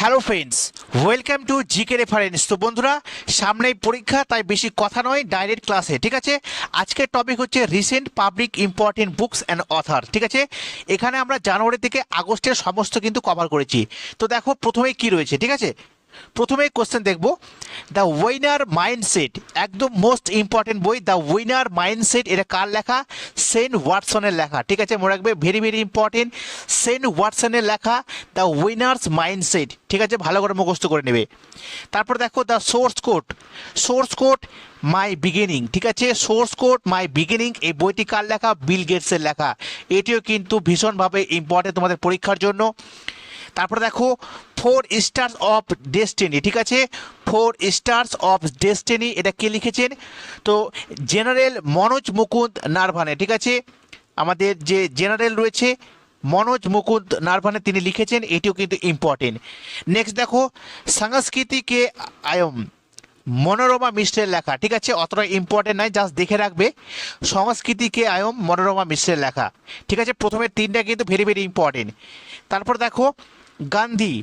Hello friends, welcome to G K reference. তো বন্ধুরা, সামনেই পরীক্ষা, তাই বেশি কথা নয়, ডাইরেক্ট ক্লাসে, ঠিক আছে? আজকের টপিক হচ্ছে recent public important books and author ঠিক আছে? এখানে আমরা জানুয়ারি থেকে আগস্টের সমস্ত কিন্তু কভার করেছি। তো দেখো, প্রথমেই কি রয়েছে, ঠিক আছে? প্রথমে কোশ্চেন দেখব। দ্য উইনার মাইন্ডসেট একদম মোস্ট ইম্পর্টেন্ট বই দ্য উইনার মাইন্ডসেট এটা কার লেখা? সেন্ট ওয়াটসনের লেখা, ঠিক আছে? মনে রাখবে ভেরি ভেরি ইম্পর্টেন্ট সেন্ট ওয়াটসনের লেখা দ্য উইনার্স মাইন্ডসেট ঠিক আছে? ভালো করে মুখস্থ করে নেবে। তারপর দেখো the source code source code my beginning ঠিক আছে? সোর্স কোড মাই বিগিনিং এই বইটি কার লেখা? বিল গেটসের লেখা। এটিও কিন্তু ভীষণভাবে ইম্পর্টেন্ট তোমাদের পরীক্ষার জন্য। তারপরে দেখো ফোর স্টার্স অফ ডেস্টিনি ঠিক আছে? ফোর স্টার্স অফ ডেস্টিনি এটা কে লিখেছেন? তো জেনারেল মনোজ মুকুন্দ নারভানে, ঠিক আছে? আমাদের যে জেনারেল রয়েছে, মনোজ মুকুন্দ নারভানে তিনি লিখেছেন, এটিও কিন্তু ইম্পর্টেন্ট নেক্সট দেখো, সংস্কৃতিকে আয়ম, মনোরমা মিশ্রের লেখা, ঠিক আছে? অতটা ইম্পর্টেন্ট নয় জাস্ট দেখে রাখবে। সংস্কৃতিকে আয়ম, মনোরমা মিশ্রের লেখা, ঠিক আছে? প্রথমে তিনটা কিন্তু ভেরি ভেরি ইম্পর্টেন্ট তারপর দেখো Gandhi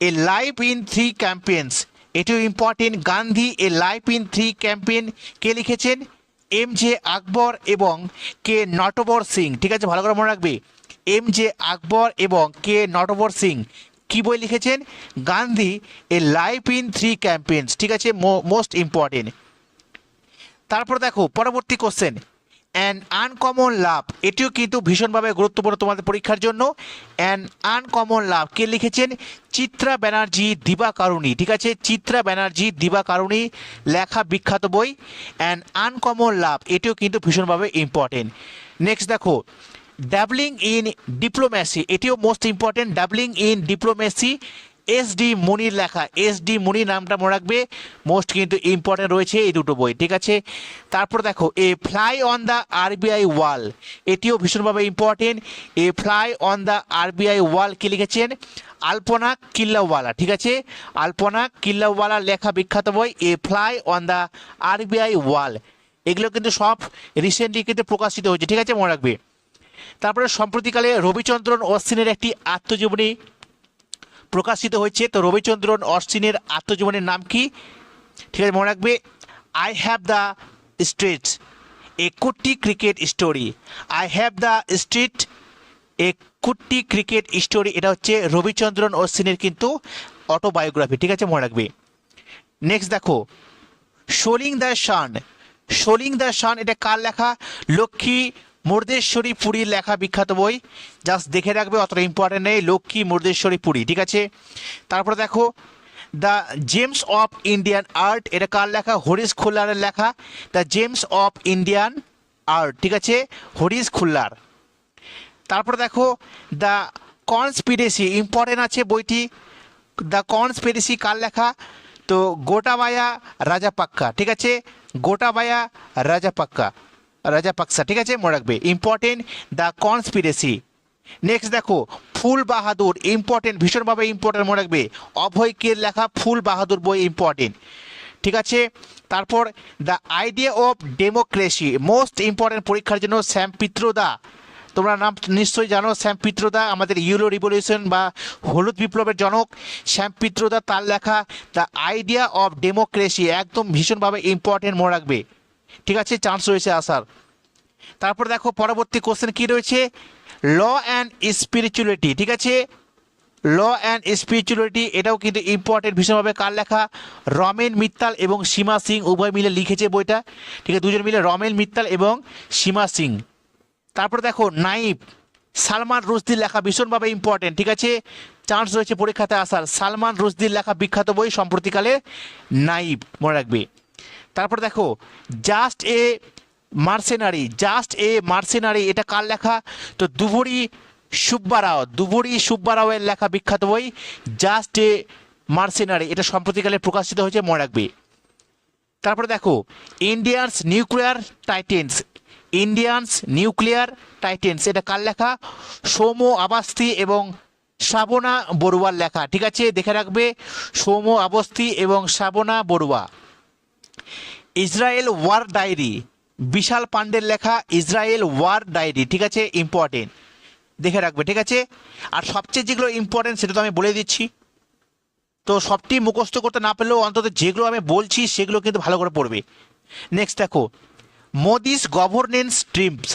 a life in three campaigns এটিও important Gandhi a life in three campaign কে লিখেছেন? এম জে আকবর এবং কে নটবর সিং ঠিক আছে, ভালো করে মনে রাখবে। এম জে আকবর এবং কে নটবর সিং কি বই লিখেছেন? Gandhi a life in three campaigns ঠিক আছে মোস্ট ইম্পর্টেন্ট তারপর দেখো, পরবর্তী কোশ্চেন অ্যান আনকমন লাভ এটিও কিন্তু ভীষণভাবে গুরুত্বপূর্ণ তোমাদের পরীক্ষার জন্য। অ্যান আনকমন লাভ কে লিখেছেন? চিত্রা ব্যানার্জি দিবা কারুণী ঠিক আছে? চিত্রা ব্যানার্জি দিবা কারুণী লেখা বিখ্যাত বই। অ্যান আনকমন লাভ এটিও কিন্তু ভীষণভাবে ইম্পর্টেন্ট নেক্সট দেখো ডাবলিং ইন ডিপ্লোম্যাসি এটিও most important dabbling in diplomacy S D Munir লেখা। এস ডি মুনি নামটা মনে রাখবে। মোস্ট কিন্তু ইম্পর্টেন্ট রয়েছে এই দুটো বই, ঠিক আছে? তারপর দেখো a fly on the RBI wall এটিও ভীষণভাবে important a fly on the RBI wall কি লিখেছেন? আলপনা কিল্লাওয়ালা, ঠিক আছে? আলপনা কিল্লাওয়ালা লেখা বিখ্যাত বই a fly on the RBI wall এগুলো কিন্তু সব রিসেন্টলি কিন্তু প্রকাশিত হয়েছে, ঠিক আছে মনে রাখবে? তারপরে সম্প্রতিকালে রবিচন্দ্রন অশ্বিনের একটি আত্মজীবনী প্রকাশিত হয়েছে, তো রবিচন্দ্রন অশ্বিনের আত্মজীবনের নাম কি? ঠিক আছে, মনে রাখবে I have the street a Kutti cricket story I have the street a Kutti cricket story এটা হচ্ছে রবিচন্দ্রন অশ্বিনের কিন্তু অটোবায়োগ্রাফি ঠিক আছে, মনে রাখবে। নেক্সট দেখো সোলিং দ্য শান সোলিং দ্য শান এটা কার লেখা? লক্ষ্মী মুর্দেশ্বরী পুরীর লেখা বিখ্যাত বই। জাস্ট দেখে রাখবে, অতটা ইম্পর্টেন্ট নেই। লক্ষ্মী মুর্দেশ্বরী পুরী, ঠিক আছে? তারপরে দেখো the gems of Indian art এটা কার লেখা? হরিশ খুল্লারের লেখা। The gems of Indian art ঠিক আছে? হরিশ খুল্লার। তারপরে দেখো দ্য কনস্পিরেসি ইম্পর্টেন্ট আছে বইটি। দ্য কনস্পিরেসি কার লেখা? তো গোটাবায়া রাজাপাক্কা, ঠিক আছে? গোটাবায়া রাজাপাক্কা। রাজাপাক্সা ঠিক আছে, মনে রাখবে। ইম্পর্টেন্ট দ্য কনস্পিরেসি নেক্সট দেখো, ফুল বাহাদুর ইম্পর্টেন্ট ভীষণভাবে ইম্পর্টেন্ট মনে রাখবে। অভয়কের লেখা ফুল বাহাদুর বই ইম্পর্টেন্ট ঠিক আছে? তারপর the idea of democracy most important পরীক্ষার জন্য শ্যাম পিত্রদা তোমরা নাম নিশ্চয়ই জানো, শ্যাম পিত্রদা আমাদের ইউরো রিভলিউশন বা হলুদ বিপ্লবের জনক। শ্যাম পিত্রদা তার লেখা দ্য আইডিয়া অফ ডেমোক্রেসি একদম ভীষণভাবে ইম্পর্টেন্ট মনে রাখবে। ঠিক আছে চান্স রয়েছে আসার। তারপর দেখো, পরবর্তী কোশ্চেন কি রয়েছে? ল অ্যান্ড স্পিরিচুয়ালিটি ঠিক আছে? ল অ্যান্ড স্পিরিচুয়ালিটি এটাও কিন্তু ইম্পর্টেন্ট ভীষণভাবে কার লেখা? রমেন মিত্তাল এবং সীমা সিং উভয় মিলে লিখেছে বইটা। ঠিক আছে, দুজন মিলে রমেন মিত্তাল এবং সীমা সিং। তারপর দেখো নাইব সালমান রুশদির লেখা ভীষণভাবে ইম্পর্টেন্ট ঠিক আছে? চান্স রয়েছে পরীক্ষাতে আসার। সালমান রুশদির লেখা বিখ্যাত বই সম্প্রতিকালে নাইব মনে রাখবে। তারপর দেখো just a mercenary just a mercenary এটা কার লেখা? তো দুবুরি সুব্বারাও, দুবুরি সুব্বারাওয়ের লেখা বিখ্যাত বই জাস্ট এ মার্সেনারি এটা সম্প্রতিকালে প্রকাশিত হয়েছে, মনে রাখবে। তারপরে দেখো Indians nuclear titans Indians nuclear titans এটা কার লেখা? সৌম আবাস্তি এবং শ্রাবণা বড়ুয়ার লেখা, ঠিক আছে? দেখে রাখবে সৌম আবস্তি এবং Shravana Barua. Israel war diary. Vishal পাণ্ডের লেখা ইসরায়েল ওয়ার ডায়েরি, ঠিক আছে? ইম্পর্টেন্ট দেখে রাখবে, ঠিক আছে? আর সবচেয়ে যেগুলো ইম্পর্টেন্ট সেটা তো আমি বলে দিচ্ছি। তো সবটি মুখস্থ করতে না পারলেও অন্তত যেগুলো আমি বলছি, সেগুলো কিন্তু ভালো করে পড়বে। নেক্সট দেখো, মোদিস গভর্নেন্স স্ট্রিমস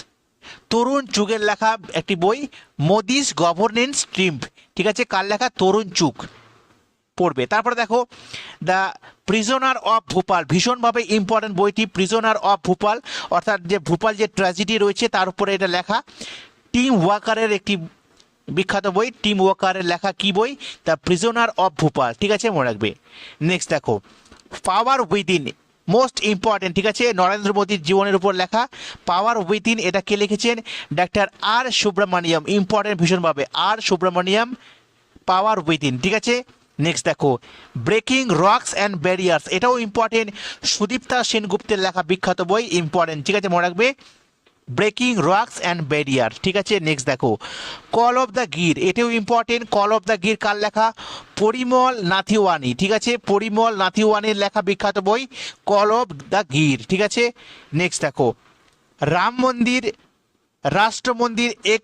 তরুণ যুগের লেখা একটি বই, মোদিস গভর্নেন্স স্ট্রিম ঠিক আছে? কার লেখা? তরুণ যুগ পড়বে। তারপরে দেখো দ্য প্রিজনার অফ ভোপাল ভীষণভাবে ইম্পর্টেন্ট বইটি প্রিজনার অফ ভোপাল অর্থাৎ যে ভোপাল যে ট্র্যাজেডি রয়েছে, তার উপরে এটা লেখা। টিম ওয়াকারের একটি বিখ্যাত বই টিম ওয়াকারের লেখা কি বই? দ্য প্রিজনার অফ ভোপাল ঠিক আছে, মনে রাখবে। নেক্সট দেখো পাওয়ার উইদিন মোস্ট ইম্পর্টেন্ট ঠিক আছে, নরেন্দ্র মোদীর জীবনের উপর লেখা। পাওয়ার উইদিন এটা কে লিখেছেন? ডাক্তার আর সুব্রমণিয়াম ইম্পর্টেন্ট ভীষণভাবে। আর সুব্রমণিয়াম পাওয়ার উইদিন ঠিক আছে? নেক্সট দেখো ব্রেকিং রকস অ্যান্ড ব্যারিয়ার্স এটাও ইম্পর্টেন্ট সুদীপ্তা সেনগুপ্তের লেখা বিখ্যাত বই ইম্পর্টেন্ট ঠিক আছে মনে রাখবে? ব্রেকিং রকস অ্যান্ড ব্যারিয়ার ঠিক আছে? নেক্সট দেখো কল অফ দ্য গির এটাও important call of the Gir কার লেখা? পরিমল নাথিওয়ানি, ঠিক আছে? পরিমল নাথিওয়ানির লেখা বিখ্যাত বই কল অফ দ্য গির ঠিক আছে? নেক্সট দেখো, রাম মন্দির রাষ্ট্র মন্দির এক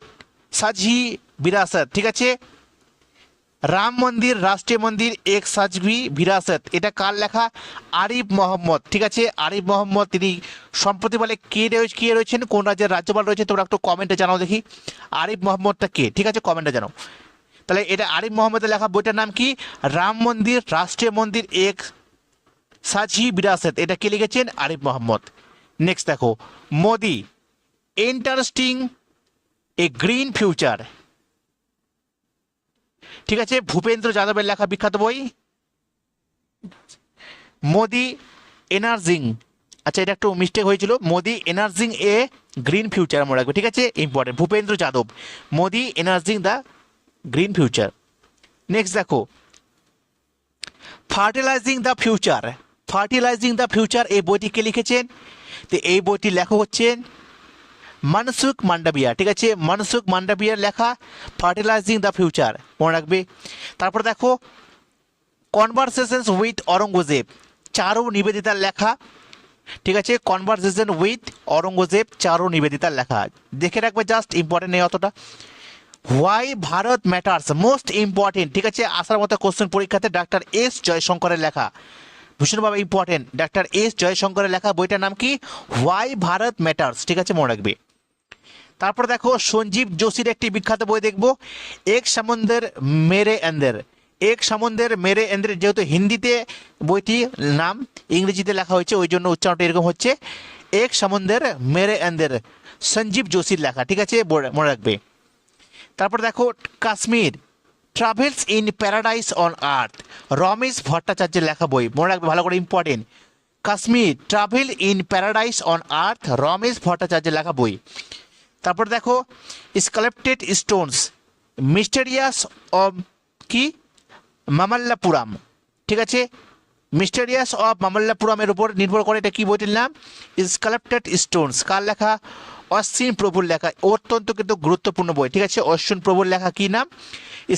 সাজি বিরাসত, ঠিক আছে? রাম মন্দির, রাষ্ট্রীয় মন্দির, এক সাজভি বিরাসত। এটা কার লেখা? আরিফ মোহাম্মদ। ঠিক আছে? আরিফ মোহাম্মদ, তিনি সম্প্রতি বলে কে রয়েছে, কে রয়েছেন, কোন রাজ্যের রাজ্যপাল রয়েছে, তোমরা একটু কমেন্টে জানাও দেখি। আরিফ মোহাম্মদটা কে? ঠিক আছে? কমেন্টে জানাও। তাহলে এটা আরিফ মোহাম্মদের লেখা, বইটার নাম কি? রাম মন্দির, রাষ্ট্রীয় মন্দির, এক সাজি বিরাসত। এটা কে লিখেছেন? আরিফ মোহাম্মদ। নেক্সট দেখো। Modi interesting a green future ঠিক আছে, ভূপেন্দ্র যাদবের লেখা বিখ্যাত বই? মোদি এনার্জিং। আচ্ছা এটা একটু মিস্টেক হয়েছিল। Modi energising a green future মনে রাখবে, ঠিক আছে? Important Bhupendra Yadav. Modi energising the green future next দেখো। Fertilising the future fertilising the future এই বইটি কে লিখেছেন? তো এই বইটির লেখক হচ্ছেন মানসুক মান্ডাবিয়া ঠিক আছে? মানসুক মান্ডাবিয়ার লেখা ফার্টিলাইজিং দ্য ফিউচার মনে রাখবে? তারপর দেখো কনভারসেশনস উইথ অরঙ্গজেব চারু নিবেদিতার লেখা, ঠিক আছে? কনভারসেশন উইথ অরঙ্গজেব চারু নিবেদিতার লেখা। দেখে রাখবে জাস্ট ইম্পর্টেন্ট নেই অতটা why Bharat matters most important ঠিক আছে? আসার মতো কোশ্চেন পরীক্ষাতে ডাক্তার এস জয়শঙ্করের লেখা। ভীষণভাবে ইম্পর্টেন্ট ডাক্তার এস জয়শঙ্করের লেখা, বইটার নাম কি? হোয়াই ভারত ম্যাটার্স ঠিক আছে? মনে রাখবে। তারপর দেখো সঞ্জীব যোশীর একটি বিখ্যাত বই দেখব। এক সমুদ্রের মেরে এন্দের। এক সমুদ্রের মেরে এন্দের যেহেতু হিন্দিতে বইটি নাম ইংরেজিতে লেখা হয়েছে, ওই জন্য উচ্চারণটা এরকম হচ্ছে। এক সমুদ্রের মেরে এন্দের, সঞ্জীব যোশীর লেখা, ঠিক আছে? মনে রাখবে। তারপর দেখো Kashmir travels in paradise on earth Ramesh ভট্টাচার্যের লেখা বই, মনে রাখবে, ভালো করে important Kashmir travel in paradise on earth Ramesh ভট্টাচার্যের লেখা বই। তারপর দেখো স্কালেপ্টেড স্টোনস মিস্টেরিয়াস অফ কি? মামাল্লাপুরাম, ঠিক আছে? মিস্টেরিয়াস অফ মামাল্লাপুরামের উপর নির্ভর করে এটা কি বইটির নাম? স্কালেপ্টেড স্টোনস কার লেখা? অশ্বিন প্রভুর লেখা, অত্যন্ত কিন্তু গুরুত্বপূর্ণ বই, ঠিক আছে? অশ্বিন প্রভুর লেখা কি নাম?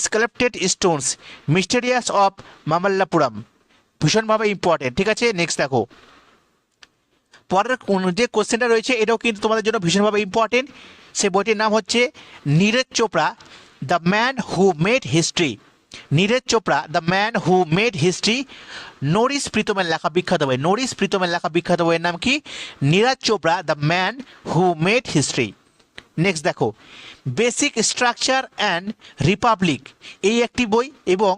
Sculpted stones mysterious of Mamallapuram, ভীষণভাবে ইম্পর্টেন্ট ঠিক আছে? নেক্সট দেখো পরের যে কোশ্চেনটা রয়েছে, এটাও কিন্তু তোমাদের জন্য ভীষণভাবে ইম্পর্টেন্ট সে বইটির নাম হচ্ছে Neeraj Chopra the man who made history Neeraj Chopra the man who made history Norris প্রীতমের লেখা বিখ্যাত বই। নরিস প্রীতমের লেখা বিখ্যাত বইয়ের নাম কি? Neeraj Chopra the man who made history next দেখো বেসিক স্ট্রাকচার অ্যান্ড রিপাবলিক এই একটি বই এবং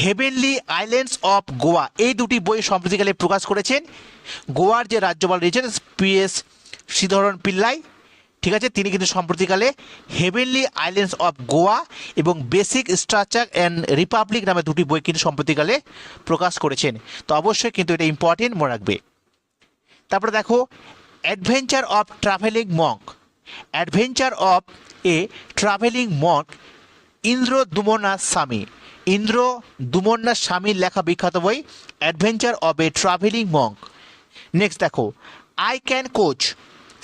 হেভেনলি আইল্যান্ডস অফ গোয়া এই দুটি বই সম্প্রতিকালে প্রকাশ করেছেন গোয়ার যে রাজ্যপাল রয়েছেন পি এস শ্রীধরন পিল্লাই। ঠিক আছে, তিনি কিন্তু সম্প্রতিকালে হেভেনলি আইল্যান্ডস অফ গোয়া এবং বেসিক স্ট্রাকচার অ্যান্ড রিপাবলিক নামে দুটি বই কিন্তু সম্প্রতিকালে প্রকাশ করেছেন। তো অবশ্যই কিন্তু এটা ইম্পর্টেন্ট মনে রাখবে। তারপরে দেখো adventure of travelling monk adventure of a travelling monk Indra Dumnath Swami Indra Dumannath স্বামীর লেখা বিখ্যাত বই adventure of a travelling monk next দেখো আই ক্যান কোচ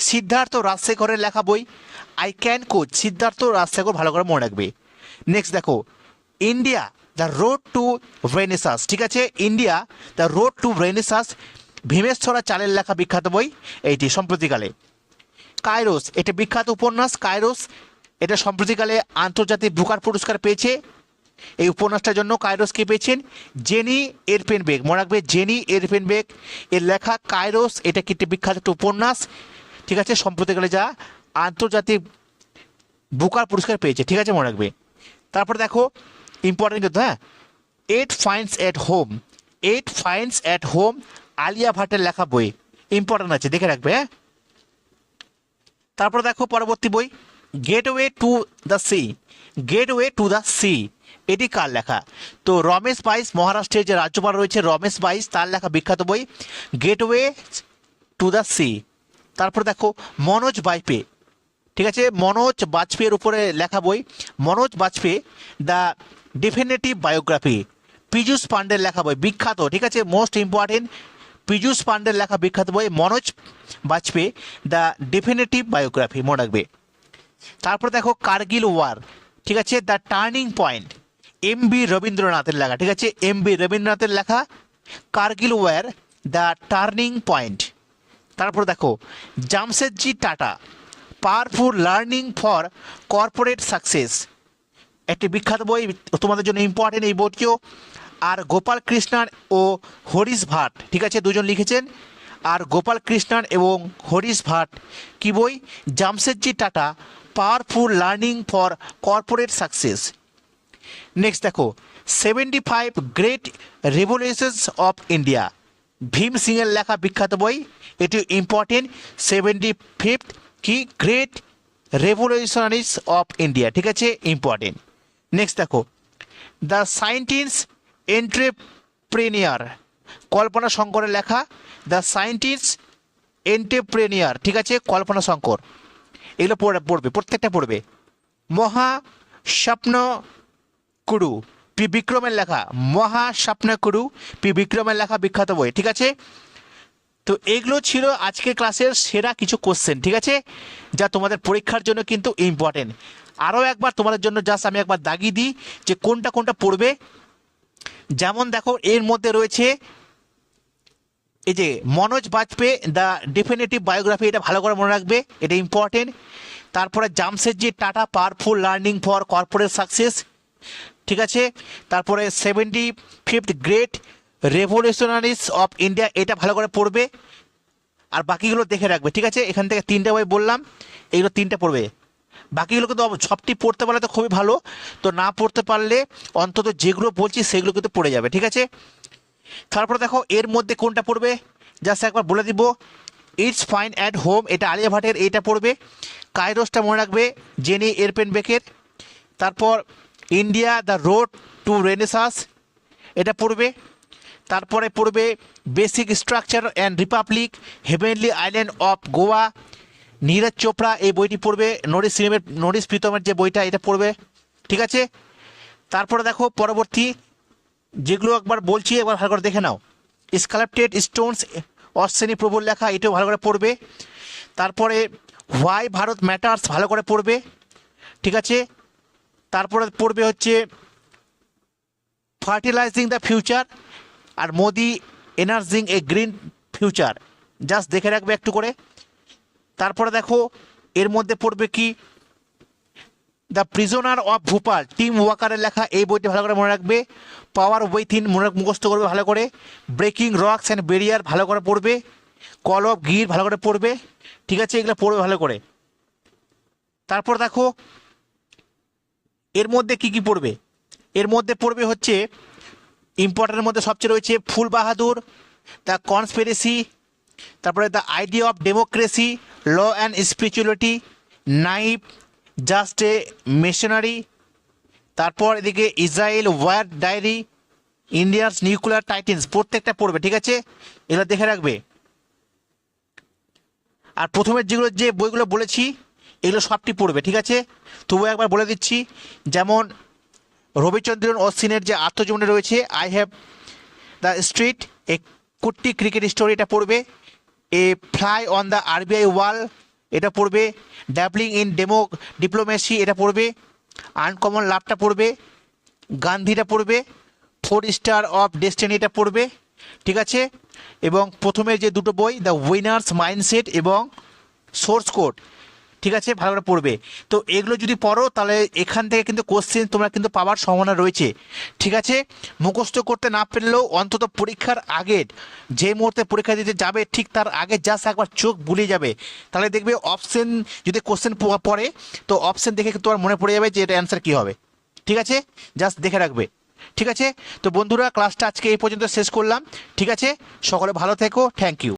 সিদ্ধার্থ রাজশেখরের লেখা বই I can coach Siddharth Rajshekhar ভালো করে মনে রাখবে। নেক্সট দেখো India the road to renaissance ঠিক আছে? India the road to renaissance Bhimeshwara চালের লেখা বিখ্যাত বই, এইটি সম্প্রতিকালে। কায়রোস এটা বিখ্যাত উপন্যাস কায়রোস এটা সম্প্রতিকালে আন্তর্জাতিক বুকার পুরস্কার পেয়েছে। এই উপন্যাসটার জন্য কাইরোস কে পেয়েছেন? জেনি এরপেনবেগ মনে রাখবে, জেনি এরপেনবেগ এর লেখা কায়রোস এটা কি একটি বিখ্যাত একটা উপন্যাস? ঠিক আছে সম্প্রতি গেলে যা আন্তর্জাতিক বুকার পুরস্কার পেয়েছে, ঠিক আছে মনে রাখবে। তারপর দেখো ইম্পর্টেন্ট কিন্তু হ্যাঁ? Eight fines at home eight fines at home Alia ভাটের লেখা বই। ইম্পর্টেন্ট আছে, দেখে রাখবে হ্যাঁ? তারপর দেখো পরবর্তী বই gateway to the sea gateway to the sea এটি কার লেখা? তো রমেশ বাইস মহারাষ্ট্রের যে রাজ্যপাল রয়েছে, রমেশ বাইস তার লেখা বিখ্যাত বই গেটওয়ে টু দ্য সি তারপর দেখো, মনোজ বাইপে ঠিক আছে? মনোজ বাজপেয়ীর উপরে লেখা বই। Manoj Bajpayee, the definitive biography. Piyush পান্ডের লেখা বই, বিখ্যাত। ঠিক আছে? মোস্ট ইম্পর্টেন্ট, পীযূষ পান্ডের লেখা বিখ্যাত বই, Manoj Bajpayee, the definitive biography. মনে রাখবে। তারপর দেখো, কার্গিল ওয়ার। ঠিক আছে? The turning point. M B রবীন্দ্রনাথের লেখা, ঠিক আছে? এম বি রবীন্দ্রনাথের লেখা Kargil war the turning point তারপর দেখো Jamshedji Tata powerful learning for corporate success একটি বিখ্যাত বই, তোমাদের জন্য ইম্পর্টেন্ট এই বইটিও। আর গোপাল কৃষ্ণান ও হরিশ ভাট, ঠিক আছে? দুজন লিখেছেন। আর গোপাল কৃষ্ণান এবং হরিশ ভাট, কি বই? Jamshedji Tata powerful learning for corporate success next দেখো seventy five great revolutions of India Bhim সিংয়ের লেখা বিখ্যাত বই, এটি ইম্পর্টেন্ট সেভেন্টি ফিফথ কি? গ্রেট রেভলিউশনারিস অফ ইন্ডিয়া ঠিক আছে? ইম্পর্টেন্ট নেক্সট দেখো দ্য সায়েন্টিস্ট এন্ট্রেপ্রেনিয়ার কল্পনা শঙ্করের লেখা দ্য সায়েন্টিস্ট এন্ট্রেপ্রেনিয়ার ঠিক আছে? কল্পনা শঙ্কর। এগুলো পড়ে, পড়বে, প্রত্যেকটা পড়বে। মহা স্বপ্ন কুড়ু পি বিক্রমের লেখা, মহা স্বপ্ন কুড়ু পি বিক্রমের লেখা বিখ্যাত বই, ঠিক আছে? তো এগুলো ছিল আজকের ক্লাসের সেরা কিছু কোশ্চেন ঠিক আছে? যা তোমাদের পরীক্ষার জন্য কিন্তু ইম্পর্টেন্ট আরও একবার তোমাদের জন্য জাস্ট আমি একবার দাগিয়ে দিই যে কোনটা কোনটা পড়বে। যেমন দেখো, এর মধ্যে রয়েছে এই যে Manoj Bajpayee the definitive biography এটা ভালো করে মনে রাখবে, এটা ইম্পর্টেন্ট তারপরে Jamshedji, Tata powerful learning for corporate success. ঠিক আছে? তারপরে seventy fifth great revolutionaries of India এটা ভালো করে পড়বে। আর বাকিগুলো দেখে রাখবে, ঠিক আছে? এখান থেকে তিনটে বই বললাম এইগুলো তিনটে পড়বে। বাকিগুলো কিন্তু সবটি পড়তে পারলে তো খুবই ভালো। তো না পড়তে পারলে অন্তত যেগুলো বলছি সেগুলো কিন্তু পড়ে যাবে, ঠিক আছে? তারপরে দেখো, এর মধ্যে কোনটা পড়বে? জাস্ট একবার বলে দিব। ইটস ফাইন অ্যাট হোম এটা আলিয়া ভাটের, এটা পড়বে। কাইরোসটা মনে রাখবে, জেনি এরপেন বেকের তারপর India the road to renaissance এটা পড়বে। তারপরে পড়বে basic structure and republic heavenly island of Goa Neeraj Chopra এই বইটি পড়বে। নরিস সিনেমের নরিস প্রীতমের যে বইটা, এটা পড়বে। ঠিক আছে? তারপরে দেখো পরবর্তী, যেগুলো একবার বলছি, একবার ভালো করে দেখে নাও। স্কালাপটেড স্টোনস অশ্বিনী প্রভুর লেখা, এটাও ভালো করে পড়বে। তারপরে হোয়াই ভারত ম্যাটার্স ভালো করে পড়বে। ঠিক আছে? তারপরে পড়বে হচ্ছে fertilising the future R Modi energising a green future just দেখে রাখবে একটু করে। তারপরে দেখো, এর মধ্যে পড়বে কি? The prisoner of Bhopal Tim ওয়াকারের লেখা এই বইটি ভালো করে মনে রাখবে। পাওয়ার উইথিন মনে মুখস্থ করবে ভালো করে। ব্রেকিং রক্স অ্যান্ড বেরিয়ার ভালো করে পড়বে। কল অফ গির ভালো করে পড়বে। ঠিক আছে, এগুলো পড়বে ভালো করে। তারপর দেখো এর মধ্যে কি কি পড়বে? এর মধ্যে পড়বে হচ্ছে ইম্পর্টেন্টের মধ্যে সবচেয়ে রয়েছে ফুল বাহাদুর দ্য কনস্পিরেসি তারপরে the idea of democracy law and spirituality knife just a mercenary তারপর এদিকে Israel war diary India's nuclear titans প্রত্যেকটা পড়বে, ঠিক আছে? এগুলো দেখে রাখবে। আর প্রথমের যেগুলো যে বইগুলো বলেছি এগুলো সবটি পড়বে, ঠিক আছে? তবু একবার বলে দিচ্ছি, যেমন রবিচন্দ্রন অশ্বিনের যে আত্মজীবনী রয়েছে I have the street a kutti cricket story এটা পড়বে, a fly on the RBI wall এটা পড়বে ড্যাবলিং ইন ডেমো ডিপ্লোমেসি এটা পড়বে আনকমন লাভটা পড়বে গান্ধীটা পড়বে ফোর স্টার অফ ডেস্টিনি এটা পড়বে, ঠিক আছে? এবং প্রথমে যে দুটো বই দ্য উইনার্স মাইন্ডসেট এবং সোর্স কোড ঠিক আছে? ভালো করে পড়বে। তো এগুলো যদি পড়ো, তাহলে এখান থেকে কিন্তু কোশ্চেন তোমরা কিন্তু পাওয়ার সম্ভাবনা রয়েছে। ঠিক আছে? মুখস্থ করতে না পারলেও অন্তত পরীক্ষার আগের যে মুহূর্তে পরীক্ষা দিতে যাবে, ঠিক তার আগে জাস্ট একবার চোখ বুলিয়ে যাবে। তাহলে দেখবে অপশন যদি কোশ্চেন পড়ে, তো অপশন দেখে তোমার মনে পড়ে যাবে যে এটা অ্যান্সার কী হবে। ঠিক আছে? জাস্ট দেখে রাখবে। ঠিক আছে? তো বন্ধুরা ক্লাসটা আজকে এই পর্যন্ত শেষ করলাম। ঠিক আছে? সকলে ভালো থেকো। Thank you